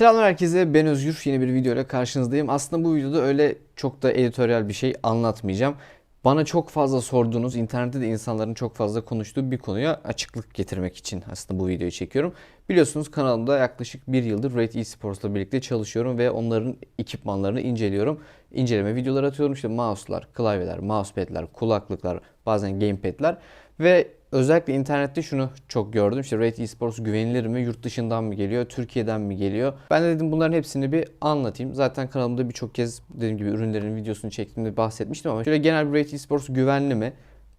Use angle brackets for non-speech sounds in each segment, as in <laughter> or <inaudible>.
Selamlar herkese ben Özgür yeni bir video ile karşınızdayım. Aslında bu videoda öyle çok da editoryal bir şey anlatmayacağım. Bana çok fazla sorduğunuz, internette de insanların çok fazla konuştuğu bir konuya açıklık getirmek için aslında bu videoyu çekiyorum. Biliyorsunuz kanalımda yaklaşık bir yıldır Rate Esports'la birlikte çalışıyorum ve onların ekipmanlarını inceliyorum. İnceleme videoları atıyorum işte mouse'lar, klavyeler, mousepad'ler, kulaklıklar, bazen gamepad'ler ve özellikle internette şunu çok gördüm. İşte Rate Esports güvenilir mi? Yurt dışından mı geliyor? Türkiye'den mi geliyor? Ben de dedim bunların hepsini bir anlatayım. Zaten kanalımda birçok kez dediğim gibi ürünlerin videosunu çektiğimde bahsetmiştim ama şöyle genel bir Rate Esports güvenli mi?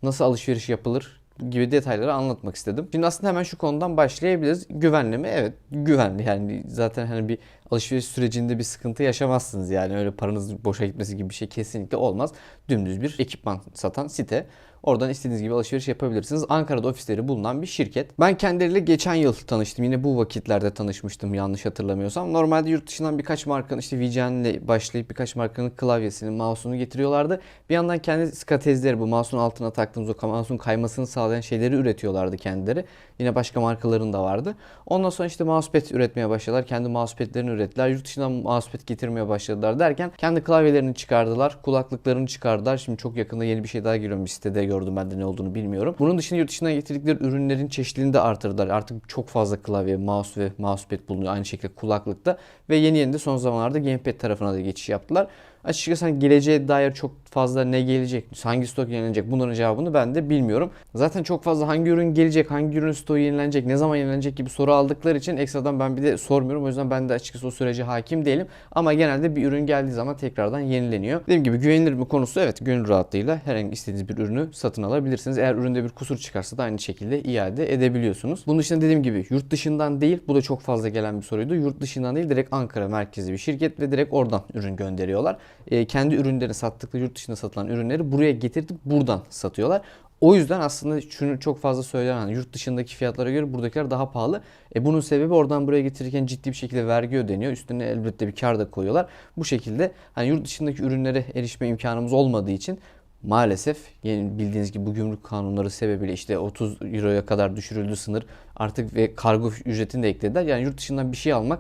Nasıl alışveriş yapılır? gibi detayları anlatmak istedim. Şimdi aslında hemen şu konudan başlayabiliriz. Güvenli mi? Evet, güvenli. Yani zaten hani bir alışveriş sürecinde bir sıkıntı yaşamazsınız yani öyle paranız boşa gitmesi gibi bir şey kesinlikle olmaz. Dümdüz bir ekipman satan site. Oradan istediğiniz gibi alışveriş yapabilirsiniz. Ankara'da ofisleri bulunan bir şirket. Ben kendileriyle geçen yıl tanıştım. Yine bu vakitlerde tanışmıştım yanlış hatırlamıyorsam. Normalde yurt dışından birkaç markanın işte VGN ile başlayıp birkaç markanın klavyesini, mouse'unu getiriyorlardı. Bir yandan kendi skatezleri bu mouse'un altına taktığımız o mouse'un kaymasını sağlayan şeyleri üretiyorlardı kendileri. Yine başka markaların da vardı. Ondan sonra işte mousepad üretmeye başladılar. Kendi mousepad'lerini ürettiler. Yurt dışından mousepad getirmeye başladılar derken kendi klavyelerini çıkardılar. Kulaklıklarını çıkardılar. Şimdi çok yakında yeni bir şey daha geliyor bir sitede gördüm ben de ne olduğunu bilmiyorum. Bunun dışında yurt dışından getirdikleri ürünlerin çeşitliliğini de artırdılar. Artık çok fazla klavye, mouse ve mousepad bulunuyor aynı şekilde kulaklıkta. Ve yeni yeni de son zamanlarda gamepad tarafına da geçiş yaptılar. Açıkçası hani geleceğe dair çok fazla ne gelecek, hangi stok yenilenecek bunların cevabını ben de bilmiyorum. Zaten çok fazla hangi ürün gelecek, hangi ürün stoğu yenilenecek, ne zaman yenilenecek gibi soru aldıkları için ekstradan ben bir de sormuyorum. O yüzden ben de açıkçası o sürece hakim değilim. Ama genelde bir ürün geldiği zaman tekrardan yenileniyor. Dediğim gibi güvenilir mi konusu evet gönül rahatlığıyla herhangi istediğiniz bir ürünü satın alabilirsiniz. Eğer üründe bir kusur çıkarsa da aynı şekilde iade edebiliyorsunuz. Bunun dışında dediğim gibi yurt dışından değil bu da çok fazla gelen bir soruydu. Yurt dışından değil direkt Ankara merkezli bir şirket ve direkt oradan ürün gönderiyorlar e, kendi ürünlerini sattıkları yurt dışında satılan ürünleri buraya getirdik buradan satıyorlar. O yüzden aslında şunu çok fazla söylenen hani yurt dışındaki fiyatlara göre buradakiler daha pahalı. E bunun sebebi oradan buraya getirirken ciddi bir şekilde vergi ödeniyor. Üstüne elbette bir kar da koyuyorlar. Bu şekilde hani yurt dışındaki ürünlere erişme imkanımız olmadığı için maalesef yeni bildiğiniz gibi bu gümrük kanunları sebebiyle işte 30 euroya kadar düşürüldü sınır. Artık ve kargo ücretini de eklediler. Yani yurt dışından bir şey almak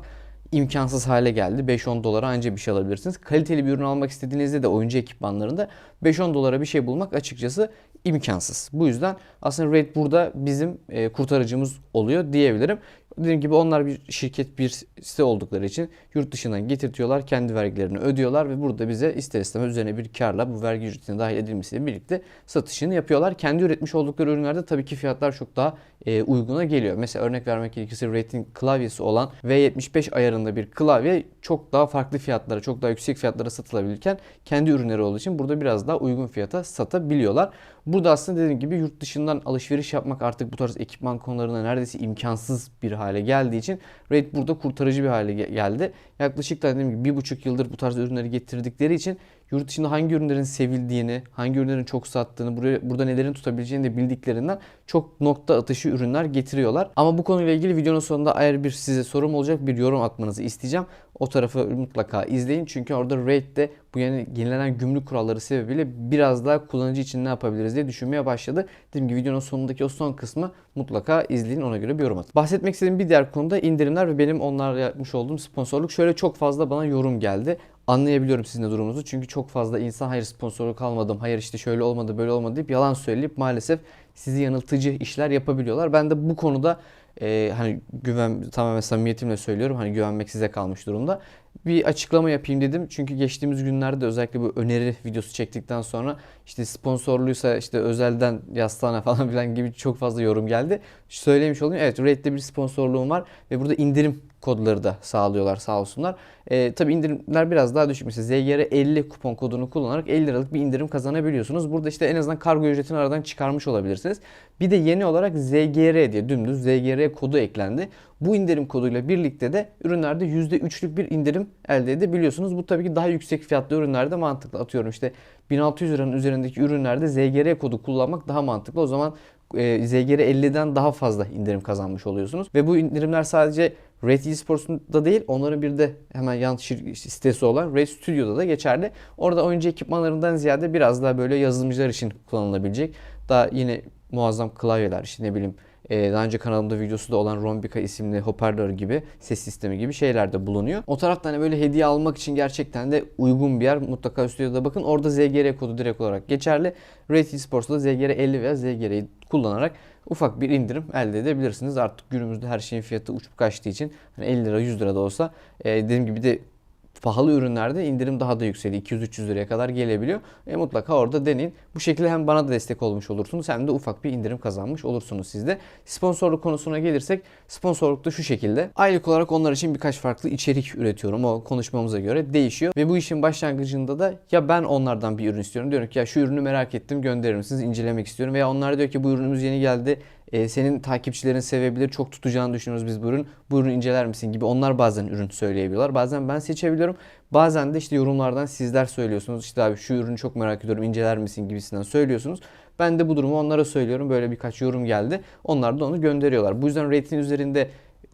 imkansız hale geldi. 5-10 dolara anca bir şey alabilirsiniz. Kaliteli bir ürün almak istediğinizde de oyuncu ekipmanlarında 5-10 dolara bir şey bulmak açıkçası imkansız. Bu yüzden aslında Red burada bizim e, kurtarıcımız oluyor diyebilirim. Dediğim gibi onlar bir şirket bir site oldukları için yurt dışından getirtiyorlar. Kendi vergilerini ödüyorlar ve burada bize ister istemez üzerine bir karla bu vergi ücretine dahil edilmesiyle birlikte satışını yapıyorlar. Kendi üretmiş oldukları ürünlerde tabii ki fiyatlar çok daha e, uyguna geliyor. Mesela örnek vermek gerekirse Rade'in klavyesi olan V75 ayarında bir klavye çok daha farklı fiyatlara, çok daha yüksek fiyatlara satılabilirken kendi ürünleri olduğu için burada biraz daha uygun fiyata satabiliyorlar. Burada aslında dediğim gibi yurt dışından alışveriş yapmak artık bu tarz ekipman konularında neredeyse imkansız bir hale geldiği için Raid burada kurtarıcı bir hale geldi. Yaklaşık da dediğim gibi bir buçuk yıldır bu tarz ürünleri getirdikleri için yurt dışında hangi ürünlerin sevildiğini, hangi ürünlerin çok sattığını, buraya, burada nelerin tutabileceğini de bildiklerinden çok nokta atışı ürünler getiriyorlar. Ama bu konuyla ilgili videonun sonunda eğer bir size sorum olacak bir yorum atmanızı isteyeceğim. O tarafı mutlaka izleyin. Çünkü orada Raid'de bu yeni yenilenen gümrük kuralları sebebiyle biraz daha kullanıcı için ne yapabiliriz diye düşünmeye başladı. Dediğim gibi videonun sonundaki o son kısmı mutlaka izleyin ona göre bir yorum atın. Bahsetmek istediğim bir diğer konuda indirimler ve benim onlarla yapmış olduğum sponsorluk. Şöyle çok fazla bana yorum geldi anlayabiliyorum sizin de durumunuzu. Çünkü çok fazla insan hayır sponsorluk almadım, hayır işte şöyle olmadı böyle olmadı deyip yalan söyleyip maalesef sizi yanıltıcı işler yapabiliyorlar. Ben de bu konuda e, hani güven tamamen samimiyetimle söylüyorum. Hani güvenmek size kalmış durumda. Bir açıklama yapayım dedim. Çünkü geçtiğimiz günlerde özellikle bu öneri videosu çektikten sonra işte sponsorluysa işte özelden yastığına <laughs> falan filan gibi çok fazla yorum geldi. Söylemiş olayım. Evet Raid'de bir sponsorluğum var ve burada indirim kodları da sağlıyorlar sağ olsunlar. E, tabii indirimler biraz daha düşük. Mesela ZGR 50 kupon kodunu kullanarak 50 liralık bir indirim kazanabiliyorsunuz. Burada işte en azından kargo ücretini aradan çıkarmış olabilirsiniz. Bir de yeni olarak ZGR diye dümdüz ZGR kodu eklendi. Bu indirim koduyla birlikte de ürünlerde %3'lük bir indirim elde edebiliyorsunuz. Bu tabii ki daha yüksek fiyatlı ürünlerde mantıklı. Atıyorum işte 1600 liranın üzerindeki ürünlerde ZGR kodu kullanmak daha mantıklı. O zaman e, ZGR 50'den daha fazla indirim kazanmış oluyorsunuz. Ve bu indirimler sadece Red Esports'da değil onların bir de hemen yan sitesi olan Red Studio'da da geçerli. Orada oyuncu ekipmanlarından ziyade biraz daha böyle yazılımcılar için kullanılabilecek daha yine muazzam klavyeler işte ne bileyim e, daha önce kanalımda videosu da olan Rombica isimli hoparlör gibi ses sistemi gibi şeyler de bulunuyor. O tarafta hani böyle hediye almak için gerçekten de uygun bir yer. Mutlaka stüdyoda bakın. Orada ZGR kodu direkt olarak geçerli. Rated Sports'ta ZGR 50 veya ZGR'yi kullanarak ufak bir indirim elde edebilirsiniz. Artık günümüzde her şeyin fiyatı uçup kaçtığı için hani 50 lira 100 lira da olsa e, dediğim gibi de pahalı ürünlerde indirim daha da yükseliyor. 200-300 liraya kadar gelebiliyor. E, mutlaka orada deneyin. Bu şekilde hem bana da destek olmuş olursunuz hem de ufak bir indirim kazanmış olursunuz siz de. Sponsorluk konusuna gelirsek sponsorluk da şu şekilde. Aylık olarak onlar için birkaç farklı içerik üretiyorum. O konuşmamıza göre değişiyor. Ve bu işin başlangıcında da ya ben onlardan bir ürün istiyorum. Diyorum ki ya şu ürünü merak ettim gönderir misiniz? İncelemek istiyorum. Veya onlar diyor ki bu ürünümüz yeni geldi. E, senin takipçilerin sevebilir. Çok tutacağını düşünüyoruz biz bu ürün. Bu ürünü inceler misin gibi onlar bazen ürün söyleyebiliyorlar. Bazen ben seçebiliyorum. Bazen de işte yorumlardan sizler söylüyorsunuz. İşte abi şu ürünü çok merak ediyorum inceler misin gibisinden söylüyorsunuz. Ben de bu durumu onlara söylüyorum. Böyle birkaç yorum geldi. Onlar da onu gönderiyorlar. Bu yüzden rating üzerinde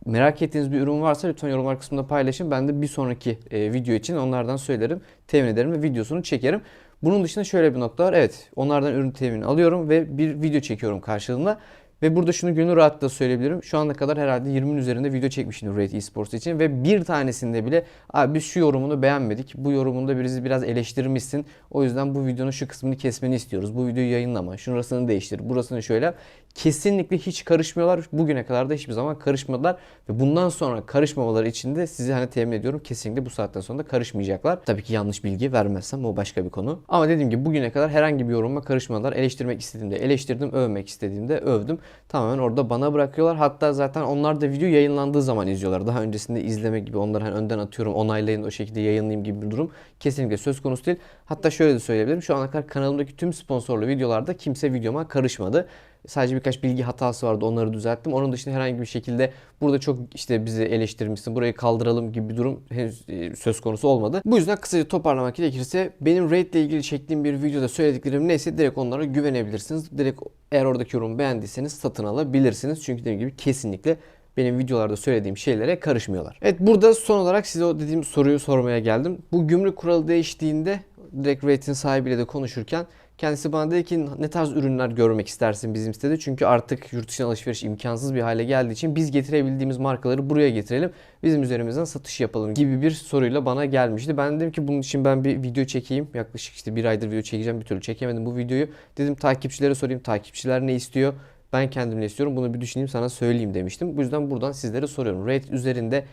merak ettiğiniz bir ürün varsa lütfen yorumlar kısmında paylaşın. Ben de bir sonraki e, video için onlardan söylerim, temin ederim ve videosunu çekerim. Bunun dışında şöyle bir nokta var. Evet onlardan ürün temini alıyorum ve bir video çekiyorum karşılığında. Ve burada şunu gönül rahatlıkla söyleyebilirim. Şu ana kadar herhalde 20'nin üzerinde video çekmişim Rate Esports için ve bir tanesinde bile abi biz şu yorumunu beğenmedik. Bu yorumunda bizi biraz eleştirmişsin. O yüzden bu videonun şu kısmını kesmeni istiyoruz. Bu videoyu yayınlama. Şurasını değiştir. Burasını şöyle. Kesinlikle hiç karışmıyorlar. Bugüne kadar da hiçbir zaman karışmadılar. Ve bundan sonra karışmamaları için de sizi hani temin ediyorum. Kesinlikle bu saatten sonra da karışmayacaklar. Tabii ki yanlış bilgi vermezsem o başka bir konu. Ama dediğim gibi bugüne kadar herhangi bir yoruma karışmadılar. Eleştirmek istediğimde eleştirdim. Övmek istediğimde övdüm. Tamamen orada bana bırakıyorlar. Hatta zaten onlar da video yayınlandığı zaman izliyorlar. Daha öncesinde izleme gibi onları hani önden atıyorum onaylayın o şekilde yayınlayayım gibi bir durum kesinlikle söz konusu değil. Hatta şöyle de söyleyebilirim. Şu ana kadar kanalımdaki tüm sponsorlu videolarda kimse videoma karışmadı. Sadece birkaç bilgi hatası vardı onları düzelttim. Onun dışında herhangi bir şekilde burada çok işte bizi eleştirmişsin burayı kaldıralım gibi bir durum henüz e, söz konusu olmadı. Bu yüzden kısaca toparlamak gerekirse benim Raid ile ilgili çektiğim bir videoda söylediklerim neyse direkt onlara güvenebilirsiniz. Direkt eğer oradaki yorumu beğendiyseniz satın alabilirsiniz. Çünkü dediğim gibi kesinlikle benim videolarda söylediğim şeylere karışmıyorlar. Evet burada son olarak size o dediğim soruyu sormaya geldim. Bu gümrük kuralı değiştiğinde direkt Raid'in sahibiyle de konuşurken Kendisi bana dedi ki ne tarz ürünler görmek istersin bizim sitede? Çünkü artık yurt dışına alışveriş imkansız bir hale geldiği için biz getirebildiğimiz markaları buraya getirelim. Bizim üzerimizden satış yapalım gibi bir soruyla bana gelmişti. Ben dedim ki bunun için ben bir video çekeyim. Yaklaşık işte bir aydır video çekeceğim bir türlü çekemedim bu videoyu. Dedim takipçilere sorayım takipçiler ne istiyor? Ben kendim ne istiyorum bunu bir düşüneyim sana söyleyeyim demiştim. Bu yüzden buradan sizlere soruyorum. Rate üzerinde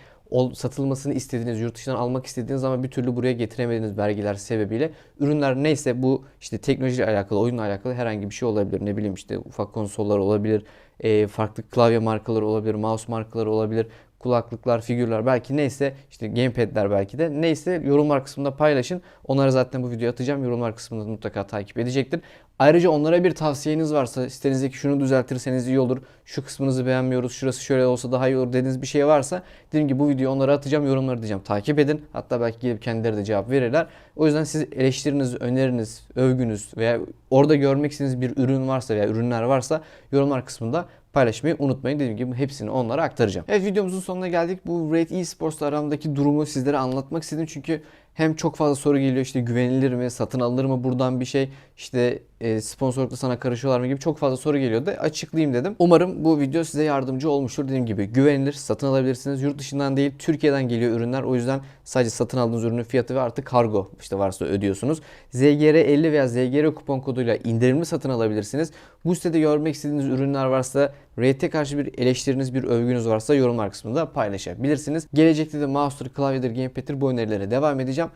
satılmasını istediğiniz, yurt dışından almak istediğiniz ama bir türlü buraya getiremediğiniz vergiler sebebiyle ürünler neyse bu işte teknolojiyle alakalı, oyunla alakalı herhangi bir şey olabilir. Ne bileyim işte ufak konsollar olabilir, e, farklı klavye markaları olabilir, mouse markaları olabilir, kulaklıklar, figürler belki neyse işte gamepad'ler belki de neyse yorumlar kısmında paylaşın. Onları zaten bu videoya atacağım. Yorumlar kısmında mutlaka takip edecektir. Ayrıca onlara bir tavsiyeniz varsa sitenizdeki şunu düzeltirseniz iyi olur. Şu kısmınızı beğenmiyoruz. Şurası şöyle olsa daha iyi olur dediğiniz bir şey varsa dediğim gibi bu videoyu onlara atacağım. Yorumları diyeceğim. Takip edin. Hatta belki gelip kendileri de cevap verirler. O yüzden siz eleştiriniz, öneriniz, övgünüz veya orada görmek istediğiniz bir ürün varsa veya ürünler varsa yorumlar kısmında paylaşmayı unutmayın. Dediğim gibi hepsini onlara aktaracağım. Evet videomuzun sonuna geldik. Bu Raid Esports'la aramdaki durumu sizlere anlatmak istedim. Çünkü hem çok fazla soru geliyor işte güvenilir mi, satın alınır mı buradan bir şey, işte e, sponsorlukla sana karışıyorlar mı gibi çok fazla soru geliyordu. Açıklayayım dedim. Umarım bu video size yardımcı olmuştur. Dediğim gibi güvenilir, satın alabilirsiniz. Yurt dışından değil, Türkiye'den geliyor ürünler. O yüzden sadece satın aldığınız ürünün fiyatı ve artık kargo işte varsa ödüyorsunuz. ZGR 50 veya ZGR kupon koduyla indirimli satın alabilirsiniz. Bu sitede görmek istediğiniz ürünler varsa, Rate'e karşı bir eleştiriniz, bir övgünüz varsa yorumlar kısmında paylaşabilirsiniz. Gelecekte de mouse'dur, klavyedir, gamepad'tir bu önerilere devam edeceğim.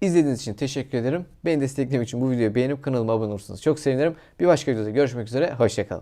İzlediğiniz için teşekkür ederim. Beni desteklemek için bu videoyu beğenip kanalıma abone olursanız çok sevinirim. Bir başka videoda görüşmek üzere. Hoşçakalın.